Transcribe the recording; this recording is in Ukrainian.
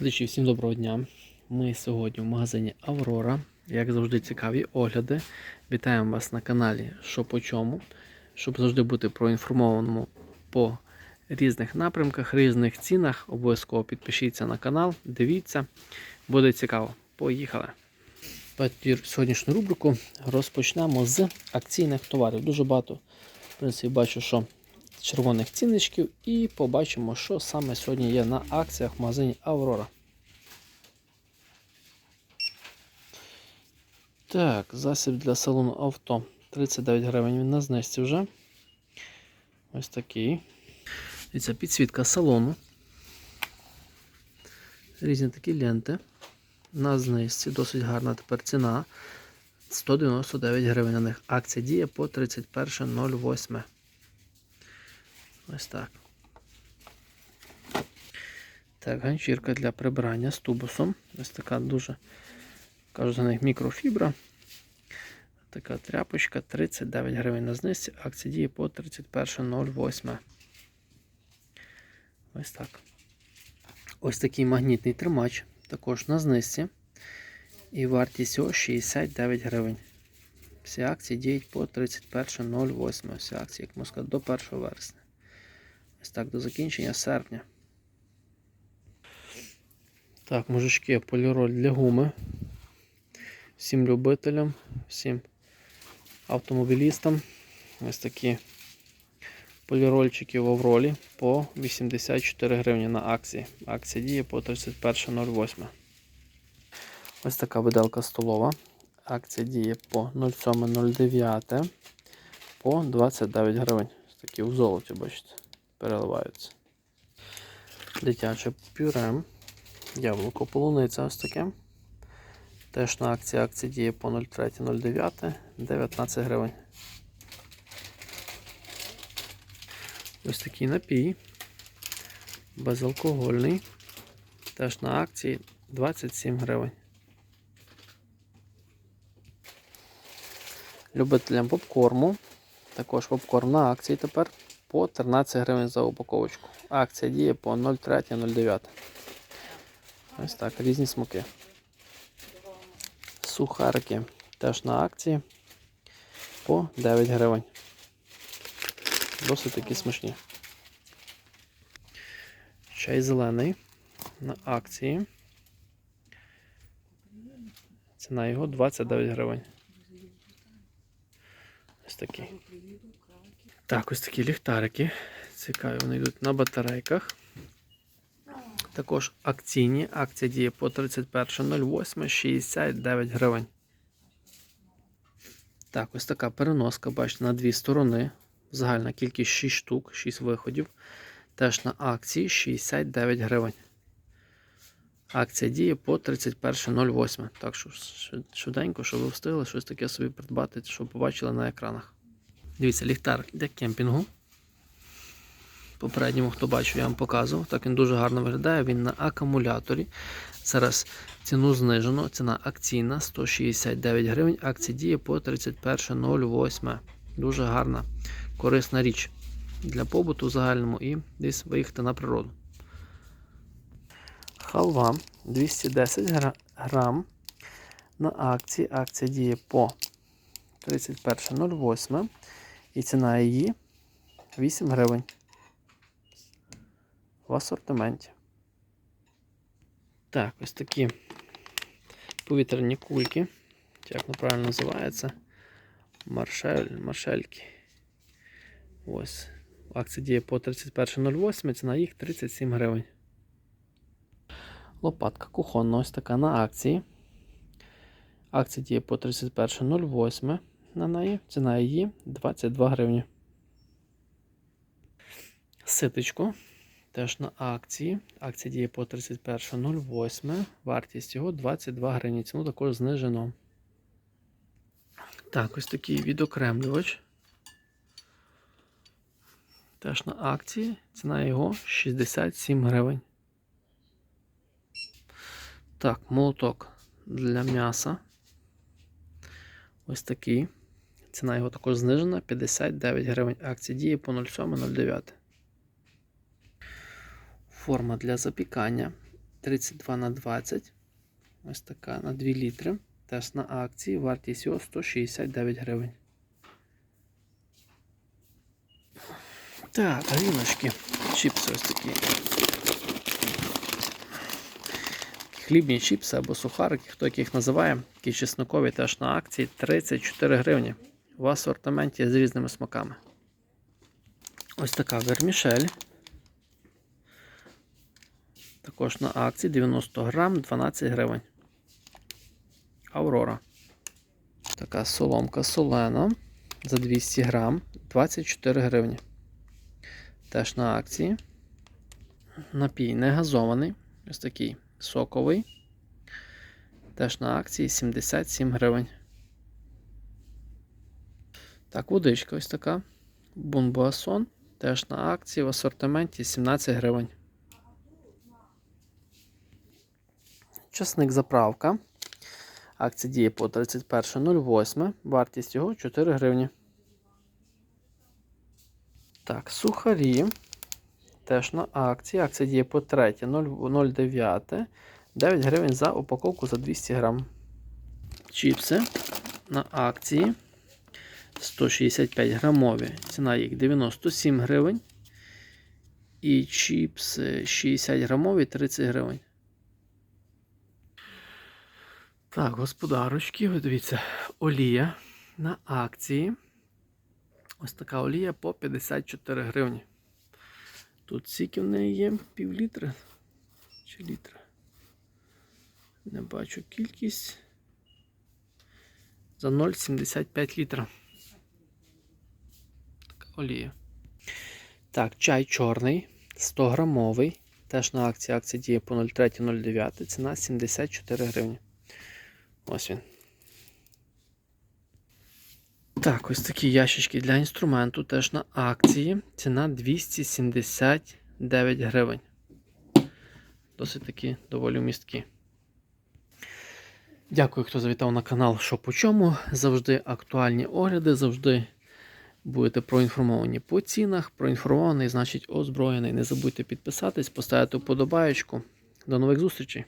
Глядачі, всім доброго дня. Ми сьогодні в магазині Аврора. Як завжди, цікаві огляди. Вітаємо вас на каналі Що по чому, щоб завжди бути проінформованому по різних напрямках, різних цінах. Обов'язково підпишіться на канал, дивіться, буде цікаво. Поїхали! Сьогоднішню рубрику розпочнемо з акційних товарів. Дуже багато, в принципі, бачу, що червоних цінничків і побачимо, що саме сьогодні є на акціях в магазині Аврора. Так, засіб для салону авто 39 гривень він на знижці вже. Ось такий. Дивіться, підсвітка салону. Різні такі ленти. На знижці досить гарна тепер ціна. 199 гривень на них. Акція діє по 31.08. Ось так. Так, ганчірка для прибирання з тубусом. Ось така дуже, кажуть, за них мікрофібра. Така тряпочка 39 гривень на знижці. Акція діє по 31.08. Ось так. Ось такий магнітний тримач. Також на знижці. І вартість його 69 гривень. Всі акції діють по 31.08. Всі акції, як можна сказати, до 1 вересня. Ось так до закінчення серпня. Так, мужички, поліроль для гуми. Всім любителям, всім автомобілістам. Ось такі полірольчики в Авролі по 84 гривні на акції. Акція діє по 31.08. Ось така виделка столова. Акція діє по 07.09 по 29 гривень. Ось такі в золоті, бачите переливаються. Дитяче пюре. Яблуко полуниця ось таке. Теж на акції акція діє по 03.09, 19 гривень. Ось такий напій. Безалкогольний. Теж на акції 27 гривень. Любителям попкорму. Також попкорн на акції тепер по 13 гривень за упаковочку. Акція діє по 0,3-0,9. Ось так, різні смаки. Сухарики теж на акції по 9 гривень. Досить такі смачні. Чай зелений на акції. Ціна його 29 гривень. Ось такий. Так, ось такі ліхтарики. Цікаві, вони йдуть на батарейках. Також акційні. Акція діє по 31.08, 69 гривень. Так, ось така переноска, бачите, на дві сторони. Загальна кількість 6 штук, 6 виходів. Теж на акції 69 гривень. Акція діє по 31.08. Так що швиденько, щоб ви встигли щось таке собі придбати, щоб побачили на екранах. Дивіться, ліхтар для кемпінгу. Попередньому, хто бачив, я вам показував. Так він дуже гарно виглядає. Він на акумуляторі. Зараз ціну знижено. Ціна акційна 169 гривень. Акція діє по 31.08. Дуже гарна, корисна річ для побуту в загальному і десь виїхати на природу. Халва 210 грам. На акції. Акція діє по 31.08. І ціна її 8 гривень в асортименті. Так, ось такі повітряні кульки. Як воно правильно називається? Маршель, маршельки. Ось. Акція діє по 31.08, ціна їх 37 гривень. Лопатка кухонна ось така на акції. Акція діє по 31.08 на неї. Ціна її 22 гривні. Ситочку. Теж на акції. Акція діє по 31.08. Вартість його 22 гривні. Ціну також знижено. Так, ось такий відокремлювач. Теж на акції. Ціна його 67 гривень. Так, молоток для м'яса. Ось такий. Ціна його також знижена 59 гривень. Акція діє по 07.09. Форма для запікання. 32 на 20. Ось така на 2 літри. Теж на акції. Вартість його 169 гривень. Так, гріночки. Чіпси ось такі. Хлібні чіпси або сухарики, хто як їх називає, такі чеснокові теж на акції 34 гривні. В асортименті з різними смаками. Ось така вермішель. Також на акції 90 грам 12 гривень. Аврора. Така соломка солена за 200 грам 24 гривні. Теж на акції. Напій не газований. Ось такий соковий. Теж на акції 77 гривень. Так, водичка ось така. Бунбуасон. Теж на акції в асортименті 17 гривень. Часник заправка. Акція діє по 31.08. Вартість його 4 гривні. Так, сухарі. Теж на акції. Акція діє по 3.09. 9 гривень за упаковку за 200 грам. Чіпси на акції 165 грамові. Ціна їх 97 гривень. І чіпси 60 грамові 30 гривень. Так, господарочки, ви дивіться, олія на акції. Ось така олія по 54 гривні. Тут скільки в неї є пів літра чи літра. Не бачу кількість. За 0,75 літра. Олія. Так, чай чорний, 100 грамовий. Теж на акції. Акція діє по 03.09. Ціна 74 гривні. Ось він. Так, ось такі ящички для інструменту теж на акції. Ціна 279 гривень. Досить такі доволі місткі. Дякую, хто завітав на канал Що по чому. Завжди актуальні огляди, завжди будете проінформовані по цінах. Проінформований, значить озброєний. Не забудьте підписатись, поставити вподобаєчку. До нових зустрічей!